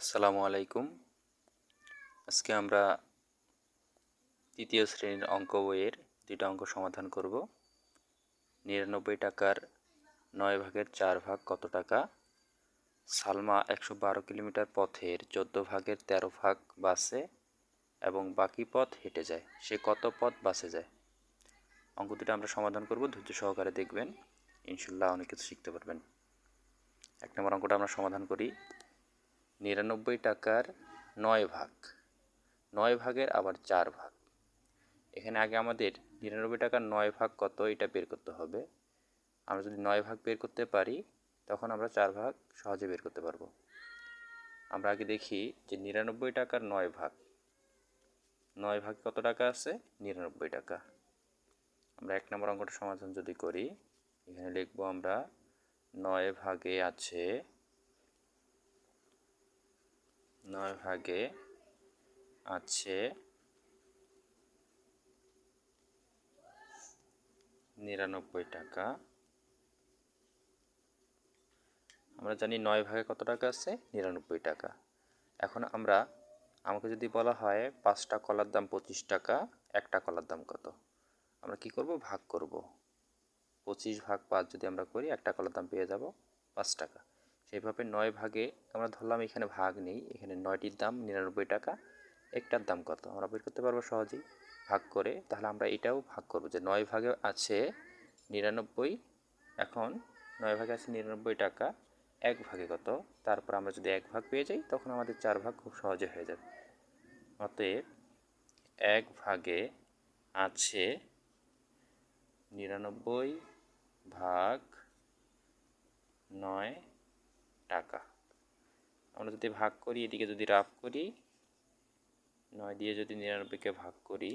আসসালামু আলাইকুম। আজকে আমরা তৃতীয় শ্রেণির অঙ্ক বইয়ের দুইটা অঙ্ক সমাধান করব। নিরানব্বই টাকার নয় ভাগের চার ভাগ কত টাকা? সালমা একশো বারো কিলোমিটার পথের চোদ্দ ভাগের তেরো ভাগ বাসে এবং বাকি পথ হেঁটে যায়। সে কত পথ বাসে যায়? অঙ্ক দুটো আমরা সমাধান করব, ধৈর্য সহকারে দেখবেন। ইনশাল্লাহ অনেক কিছু শিখতে পারবেন। এক নম্বর অঙ্কটা আমরা সমাধান করি। নিরানব্বই টাকার নয় ভাগ। নয় ভাগের আবার চার ভাগ। এখানে আগে আমাদের নিরানব্বই টাকার নয় ভাগ কত, এটা বের করতে হবে। আমরা যদি নয় ভাগ বের করতে পারি, তখন আমরা চার ভাগ সহজে বের করতে পারব। আমরা আগে দেখি যে নিরানব্বই টাকার নয় ভাগ। নয় ভাগ কত টাকা আছে? নিরানব্বই টাকা। আমরা এক নম্বর অঙ্কটা সমাধান যদি করি, এখানে লিখব আমরা নয় ভাগে আছে নয় ভাগে আছে নিরানব্বই টাকা। আমরা জানি নয় ভাগে কত টাকা আছে? নিরানব্বই টাকা। এখন আমরা, আমাকে যদি বলা হয় পাঁচটা কলার দাম পঁচিশ টাকা, একটা কলার দাম কত? আমরা কি করব? ভাগ করব। পঁচিশ ভাগ পাঁচ যদি আমরা করি, একটা কলার দাম পেয়ে যাব পাঁচ টাকা। সেইভাবে নয় ভাগে আমরা ধরলাম এখানে ভাগ নেই, এখানে নয়টির দাম নিরানব্বই টাকা, একটার দাম কত? আমরা বের করতে পারব সহজেই, ভাগ করে। তাহলে আমরা এটাও ভাগ করব যে নয় ভাগে আছে নিরানব্বই, এখন নয় ভাগে আছে নিরানব্বই টাকা, এক ভাগে কত? তারপর আমরা যদি এক ভাগ পেয়ে যাই, তখন আমাদের চার ভাগ খুব সহজে হয়ে যাবে। অতএব এক ভাগে আছে নিরানব্বই ভাগ নয় টাকা। আমরা যদি ভাগ করি, এদিকে যদি রাফ করি, নয় দিয়ে যদি নিরানব্বইকে ভাগ করি,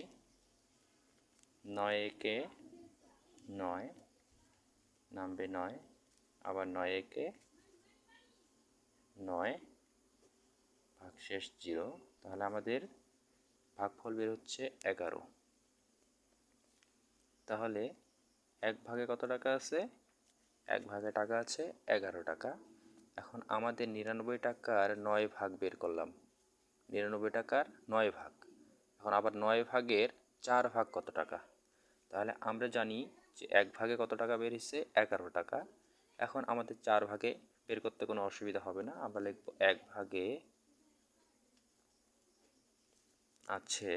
নয় একে নয়, নামবে নয়, আবার নয় একে নয়, ভাগশেষ জিরো, তাহলে আমাদের ভাগফল বের হচ্ছে এগারো। তাহলে এক ভাগে কত টাকা আছে? এক ভাগে টাকা আছে এগারো টাকা। এখন আমাদের নিরানব্বই টাকার নয় ভাগ বের করলাম। নিরানব্বই টাকার নয় ভাগ। এখন আবার নয় ভাগের চার ভাগ কত টাকা? তাহলে আমরা জানি যে এক ভাগে কত টাকা বের হচ্ছে এগারো টাকা। এখন আমাদের চার ভাগে বের করতে কোনো অসুবিধা হবে না। আমরা লিখব এক ভাগে আছে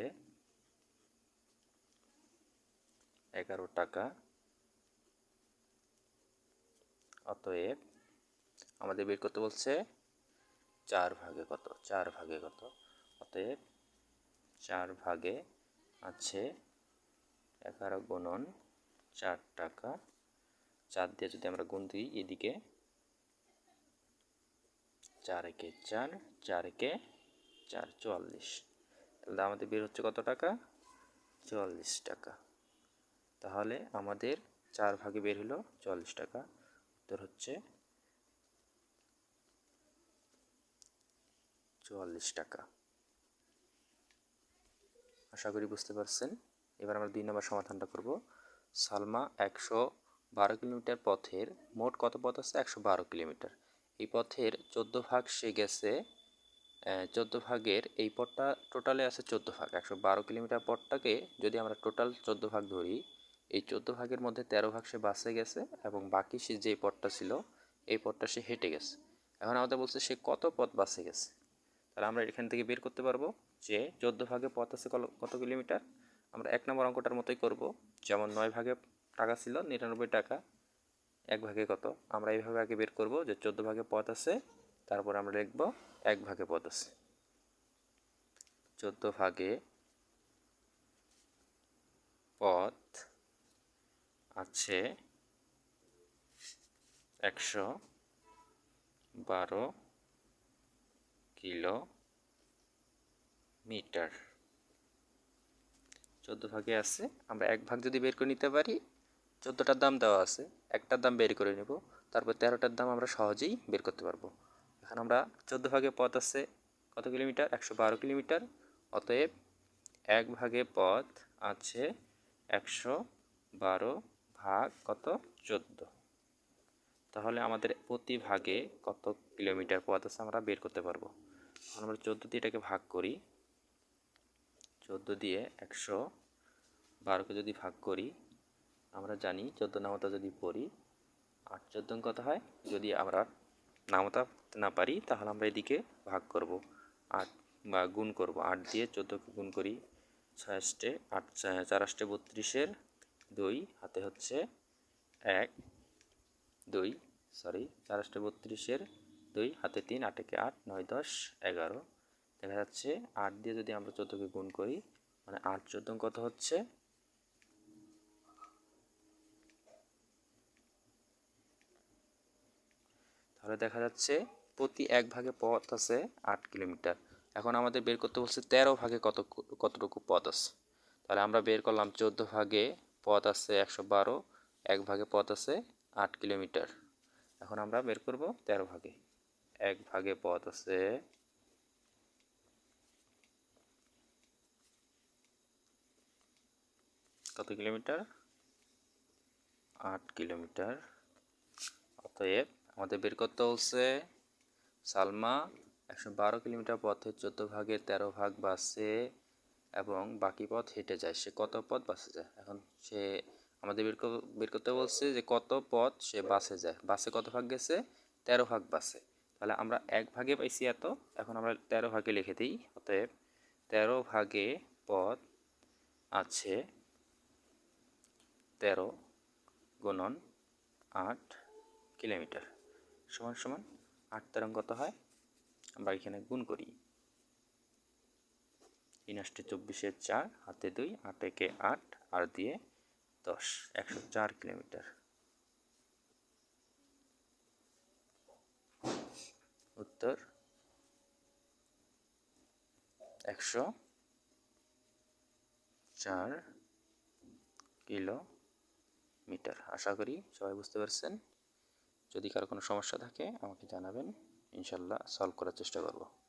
এগারো টাকা। অতএব আমাদের বের করতে বলছে চার ভাগে কত? চার ভাগে কত? অতএব চার ভাগে আছে এগারো গুণন চার টাকা। চার দিয়ে যদি আমরা গুণ দিই, এদিকে চার একে চার চার একে চার, চুয়াল্লিশ। তাহলে আমাদের বের হচ্ছে কত টাকা? চুয়াল্লিশ টাকা। তাহলে আমাদের চার ভাগে বের হলো চুয়াল্লিশ টাকা। উত্তর হচ্ছে চুয়াল্লিশ টাকা। আশা করি বুঝতে পারছেন। এবার আমরা দুই নম্বর সমাধানটা করব। সালমা একশো বারো কিলোমিটার পথের, মোট কত পথ আছে? একশো বারো কিলোমিটার। এই পথের চোদ্দ ভাগ সে গেছে চোদ্দ ভাগের এই পথটা টোটালে আছে চোদ্দ ভাগ। একশো বারো কিলোমিটার পথটাকে যদি আমরা টোটাল চোদ্দ ভাগ ধরি, এই চোদ্দ ভাগের মধ্যে তেরো ভাগ সে বাসে গেছে এবং বাকি সে যে পথটা ছিল, এই পথটা সে হেঁটে গেছে। এখন আমাদের বলছে সে কত পথ বাসে গেছে? তাহলে আমরা এখান থেকে বের করতে পারব যে চোদ্দ ভাগে পথ আছে কত কিলোমিটার? আমরা এক নম্বর অঙ্কটার মতোই করব। যেমন নয় ভাগে টাকা ছিল, নিরানব্বই টাকা। এক ভাগে কত? আমরা এইভাবে আগে বের করব যে চোদ্দ ভাগে পথ আছে, তারপর আমরা লিখব এক ভাগে পথ আছে। চোদ্দ ভাগে পথ আছে একশো বারো কিলো মিটার। চোদ্দ ভাগে আছে, আমরা এক ভাগ যদি বের করে নিতে পারি চোদ্দোটার দাম দেওয়া আছে একটার দাম বের করে নেব, তারপর তেরোটার দাম আমরা সহজেই বের করতে পারব। এখন আমরা চোদ্দ ভাগে পথ আছে, কত কিলোমিটার? একশো বারো কিলোমিটার, অতএব এক ভাগে পথ আছে একশো বারো ভাগ কত? চোদ্দ। তাহলে আমাদের প্রতি ভাগে কত কিলোমিটার পথ আছে আমরা বের করতে পারব? আমরা চোদ্দ দিয়ে এটাকে ভাগ করি। চোদ্দ দিয়ে একশো বারোকে যদি ভাগ করি, আমরা জানি চোদ্দ নামতা যদি পড়ি, আট চোদ্দ কত হয়? যদি আমরা নামতা না পারি, তাহলে আমরা এদিকে ভাগ করব। আট বা গুণ করব। আট দিয়ে চোদ্দোকে গুণ করি, ছয় আষ্টে আট চার আষ্টে বত্রিশের দুই, হাতে হচ্ছে এক, দুই সরি চার আষ্টে বত্রিশের দুই, হাতে তিন আটেকে আট, নয়, দশ, এগারো। দেখা যাচ্ছে আট দিয়ে যদি আমরা চোদ্দোকে গুণ করি মানে আট চোদ্দ কত হচ্ছে? তাহলে দেখা যাচ্ছে প্রতি এক ভাগে পথ আছে আট কিলোমিটার। এখন আমাদের বের করতে বলছে তেরো ভাগে কত কতটুকু পথ আছে? তাহলে আমরা বের করলাম চোদ্দ ভাগে পথ আছে একশো বারো, এক ভাগে পথ আছে আট কিলোমিটার। এখন আমরা বের করব তেরো ভাগে। এক ভাগে পথ আছে। কত কিলোমিটার? আট কিলোমিটার। অতএব আমাদের বের করতে হচ্ছে সালমা, একশো বারো কিলোমিটার পথে চোদ্দ ভাগে, তেরো ভাগ বাসে এবং বাকি পথ হেঁটে যায়। সে কত পথ বাসে যায়? এখন সে আমাদের বের বের করতে বলছে যে কত পথ সে বাসে যায়? বাসে কত ভাগ গেছে? তেরো ভাগ বাসে। তাহলে আমরা এক ভাগে পাইছি এত, এখন আমরা তেরো ভাগে লিখে দিই, অতএব তেরো ভাগে পদ আছে তেরো গুণন আট কিলোমিটার। সমান সমান আট তেরং কত হয়? আমরা এখানে গুণ করি। তিন আষ্টে চব্বিশের চার, হাতে দুই আট একে আট, আর দিয়ে দশ, একশো চার কিলোমিটার। উত্তর একশো চার কিলোমিটার। আশা করি সবাই বুঝতে পারছেন। যদি কারও কোনো সমস্যা থাকে, আমাকে জানাবেন। ইনশাল্লাহ সলভ করার চেষ্টা করব।